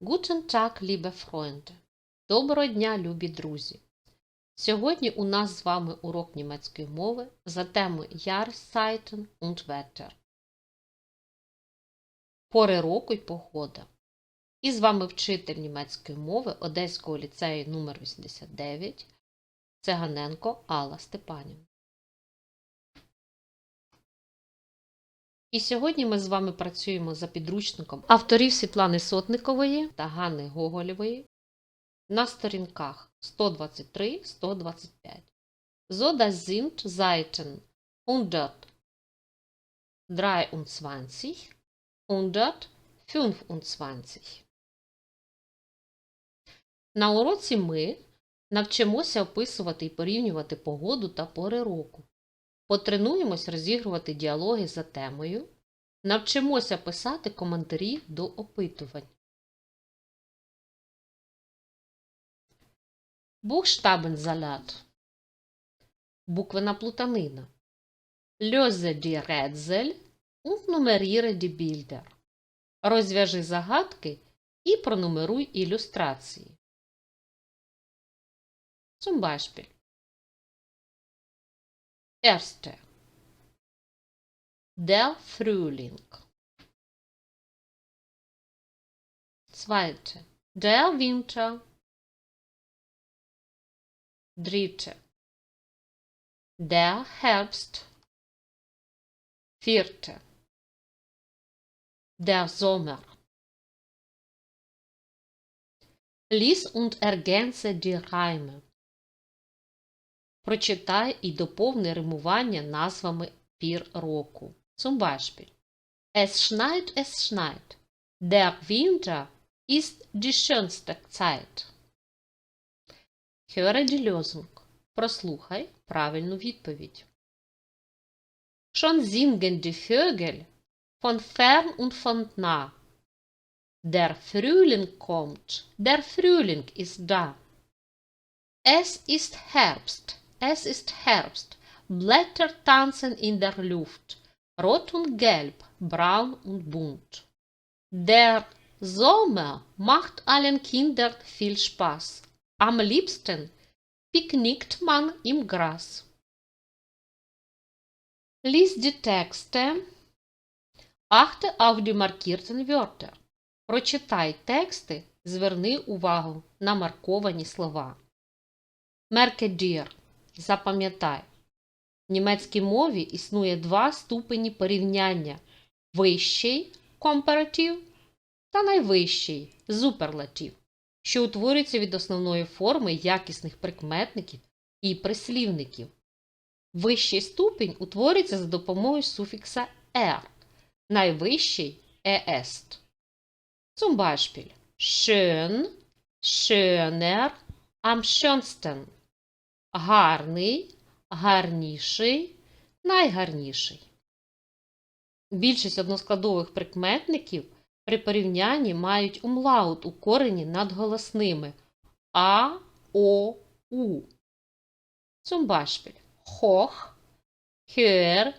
Guten Tag, liebe Freunde! Доброго дня, любі друзі! Сьогодні у нас з вами урок німецької мови за темою Jahreszeiten und Wetter. Пори року й погода. І з вами вчитель німецької мови Одеського ліцею номер 89 Цеганенко Алла Степанівна. І сьогодні ми з вами працюємо за підручником авторів Світлани Сотникової та Ганни Гоголєвої на сторінках 123-125. So das sind Seiten 123, 125. На уроці ми навчимося описувати і порівнювати погоду та пори року. Потренуємось розігрувати діалоги за темою, навчимося писати коментарі до опитувань. Buchstabensalat. Буквена плутанина. Löse die Rätsel und nummeriere die. Розв'яжи загадки і пронумеруй ілюстрації. Zum. Erste. Der Frühling. Zweite. Der Winter. Dritte. Der Herbst. Vierte. Der Sommer. Lies und ergänze die Reime. Прочитай і доповни римування назвами пір року. Zum Beispiel. Es schneit, es schneit. Der Winter ist die schönste Zeit. Höre die Lösung. Прослухай правильну відповідь. Schon singen die Vögel von fern und von nah. Der Frühling kommt, der Frühling ist da. Es ist Herbst, es ist Herbst. Blätter tanzen in der Luft, rot und gelb, braun und bunt. Der Sommer macht allen Kindern viel Spaß. Am liebsten picknickt man im Gras. Lies die Texte. Achte auf die markierten Wörter. Прочитай тексти, зверни увагу на марковані слова. Merke. Запам'ятай. В німецькій мові існує два ступені порівняння вищий компаратив та найвищий зуперлатив, що утворюється від основної форми якісних прикметників і прислівників. Вищий ступінь утворюється за допомогою суфікса er, найвищий est. Zum Beispiel schön, schöner, am schönsten. Гарний, гарніший, найгарніший. Більшість односкладових прикметників при порівнянні мають умлаут у корені над голосними А, О, У. Zum Beispiel hoch, höher.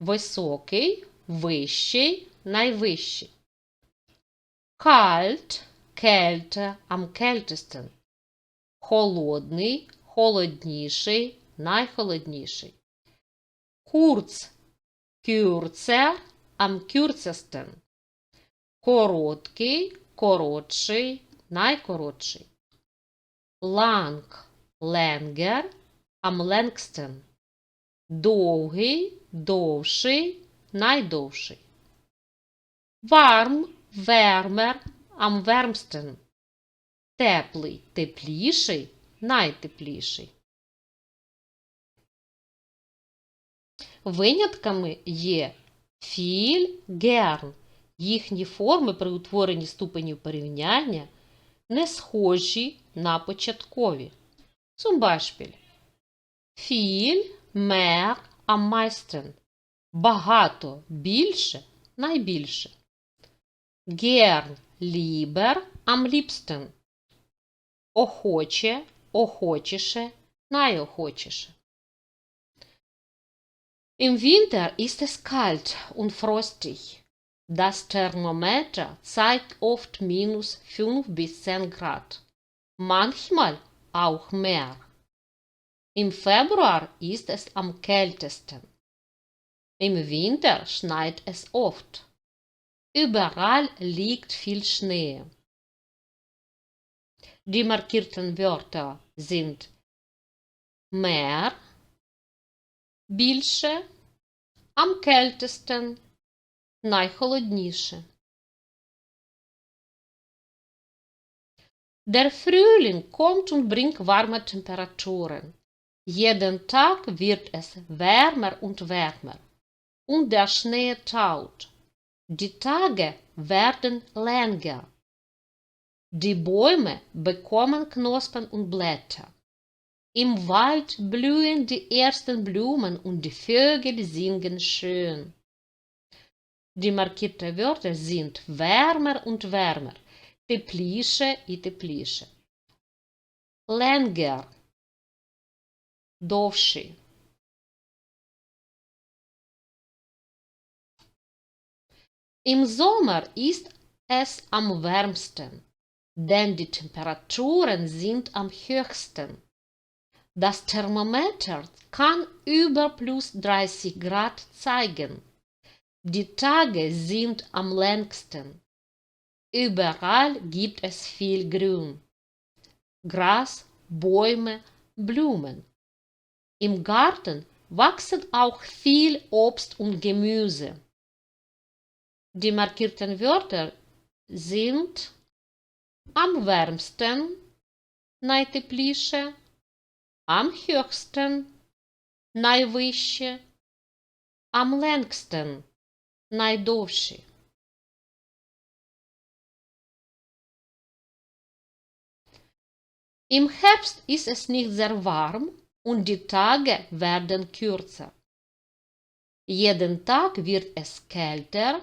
Високий, вищий, найвищий. Kalt, kälte, am kältesten. Холодний, холодніший, найхолодніший. Kurz, kürzer, am kürzesten. Короткий, коротший, найкоротший. Lang, länger, am längsten. Довгий, довший, найдовший. Warm, wärmer, wärmsten. Теплий, тепліший, найтепліший. Винятками є філь, герн. Їхні форми при утворенні ступенів порівняння не схожі на початкові. Beispiel. Viel, mehr, am. Багато, більше, найбільше. Gern, lieber, am liebsten. Охоче, охочіше, найохочіше. Im Winter ist es kalt und frostig. Das Thermometer zeigt oft minus 5 bis 10 Grad, manchmal auch mehr. Im Februar ist es am kältesten. Im Winter schneit es oft. Überall liegt viel Schnee. Die markierten Wörter sind Meer, більше, am kältesten, найхолодніше. Der Frühling kommt und bringt warme Temperaturen. Jeden Tag wird es wärmer und wärmer und der Schnee taut. Die Tage werden länger. Die Bäume bekommen Knospen und Blätter. Im Wald blühen die ersten Blumen und die Vögel singen schön. Die markierten Wörter sind wärmer und wärmer, тепліше і тепліше. Länger, довший. Im Sommer ist es am wärmsten, denn die Temperaturen sind am höchsten. Das Thermometer kann über plus 30 Grad zeigen. Die Tage sind am längsten. Überall gibt es viel Grün. Gras, Bäume, Blumen. Im Garten wachsen auch viel Obst und Gemüse. Die markierten Wörter sind am wärmsten, найтепліше, am höchsten, найвище, am längsten, найдовші. Im Herbst ist es nicht sehr warm und die Tage werden kürzer. Jeden Tag wird es kälter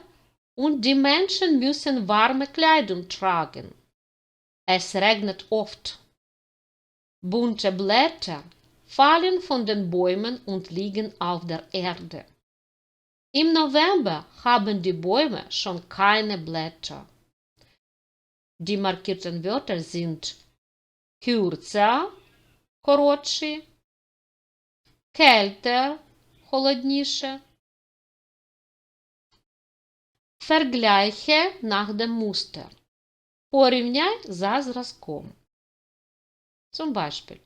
und die Menschen müssen warme Kleidung tragen. Es regnet oft. Bunte Blätter fallen von den Bäumen und liegen auf der Erde. Im November haben die Bäume schon keine Blätter. Die markierten Wörter sind кюрця коротші, кельтер холодніше, Vergleiche nach dem Muster. Порівняй за зразком. Zum Beispiel.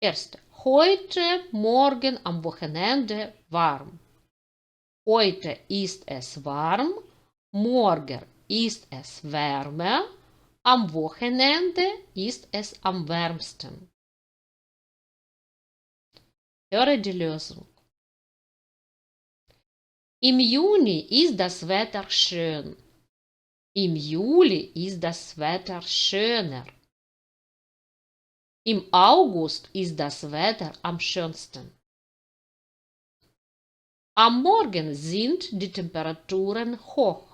Erste. Heute, morgen, am Wochenende warm. Heute ist es warm, morgen ist es wärmer, am Wochenende ist es am wärmsten. Höre die Lösung. Im Juni ist das Wetter schön. Im Juli ist das Wetter schöner. Im August ist das Wetter am schönsten. Am Morgen sind die Temperaturen hoch.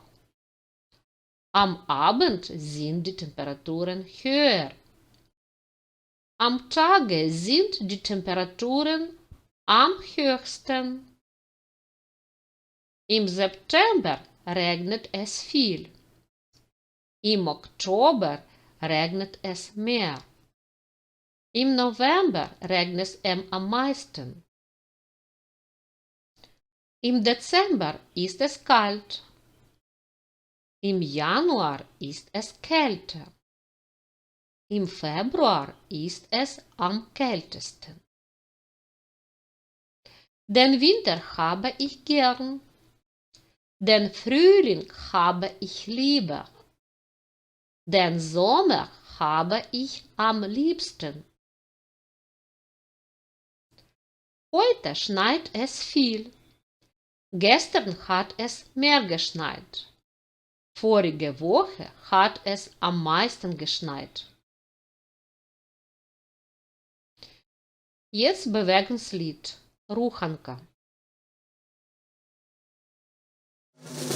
Am Abend sind die Temperaturen höher. Am Tage sind die Temperaturen am höchsten. Im September regnet es viel. Im Oktober regnet es mehr. Im November regnet es am meisten. Im Dezember ist es kalt. Im Januar ist es kälter. Im Februar ist es am kältesten. Den Winter habe ich gern. Den Frühling habe ich lieber. Den Sommer habe ich am liebsten. Heute schneit es viel. Gestern hat es mehr geschneit. Vorige Woche hat es am meisten geschneit. Jetzt Bewegungslied Ruchanka. you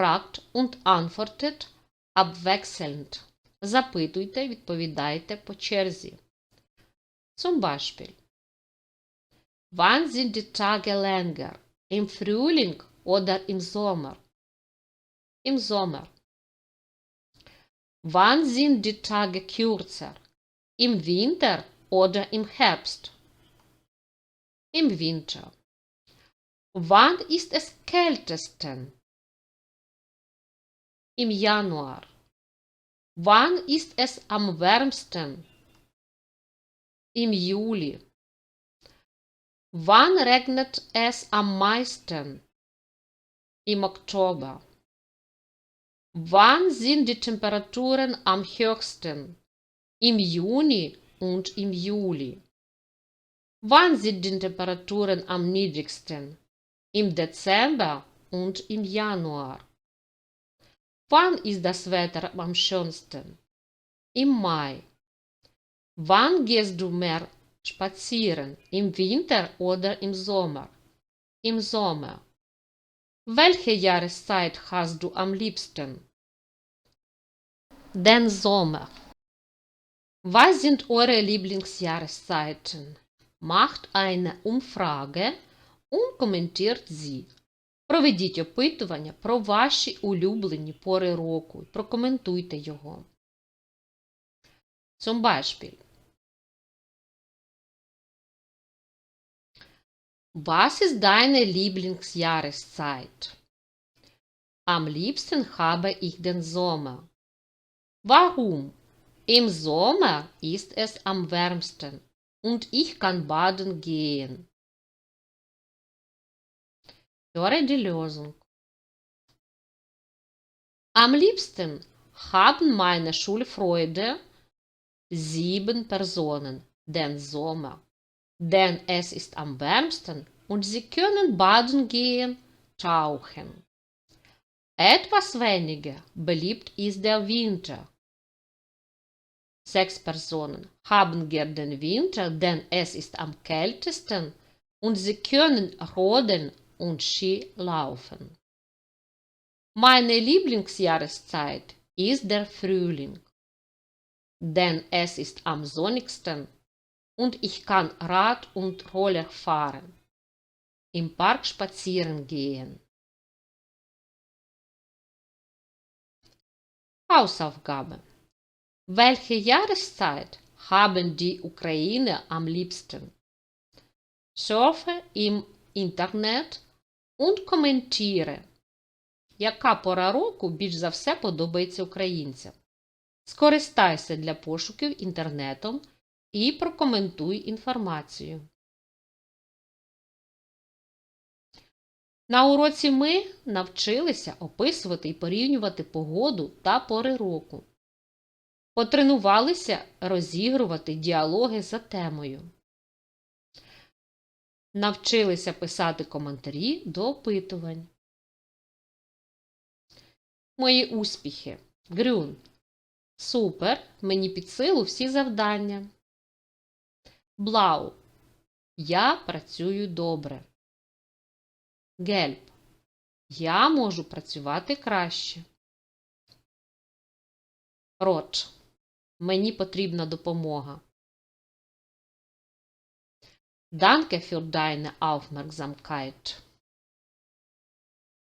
fragt und antwortet abwechselnd. Запитуйте, відповідайте по черзі. Zum Beispiel. Wann sind die Tage länger? Im Frühling oder im Sommer? Im Sommer. Wann sind die Tage kürzer? Im Winter oder im Herbst? Im Winter. Wann ist es kältesten? Im Januar. Wann ist es am wärmsten? Im Juli. Wann regnet es am meisten? Im Oktober. Wann sind die Temperaturen am höchsten? Im Juni und im Juli. Wann sind die Temperaturen am niedrigsten? Im Dezember und im Januar. Wann ist das Wetter am schönsten? Im Mai. Wann gehst du mehr spazieren? Im Winter oder im Sommer? Im Sommer. Welche Jahreszeit hast du am liebsten? Den Sommer. Was sind eure Lieblingsjahreszeiten? Macht eine Umfrage und kommentiert sie. Проведіть опитування про ваші улюблені пори року. Прокоментуйте його. Zum Was ist deine Lieblingsjahreszeit? Am liebsten habe ich den Sommer. Warum? Im Sommer ist es am wärmsten und ich kann baden gehen. Höre die Lösung. Am liebsten haben meine Schulfreunde sieben Personen den Sommer, denn es ist am wärmsten und sie können baden gehen, tauchen. Etwas weniger beliebt ist der Winter. Sechs Personen haben gern den Winter, denn es ist am kältesten und sie können rodeln und Ski laufen. Meine Lieblingsjahreszeit ist der Frühling, denn es ist am sonnigsten und ich kann Rad und Roller fahren, im Park spazieren gehen. Hausaufgabe. Welche Jahreszeit haben die Ukrainer am liebsten? Surfe im Internet und коментіре, яка пора року більш за все подобається українцям. Скористайся для пошуків інтернетом і прокоментуй інформацію. На уроці ми навчилися описувати і порівнювати погоду та пори року. Потренувалися розігрувати діалоги за темою. Навчилися писати коментарі до опитувань. Мої успіхи. Грюн. Супер. Мені під силу всі завдання. Блау. Я працюю добре. Гельп. Я можу працювати краще. Роч. Мені потрібна допомога. Danke für deine Aufmerksamkeit.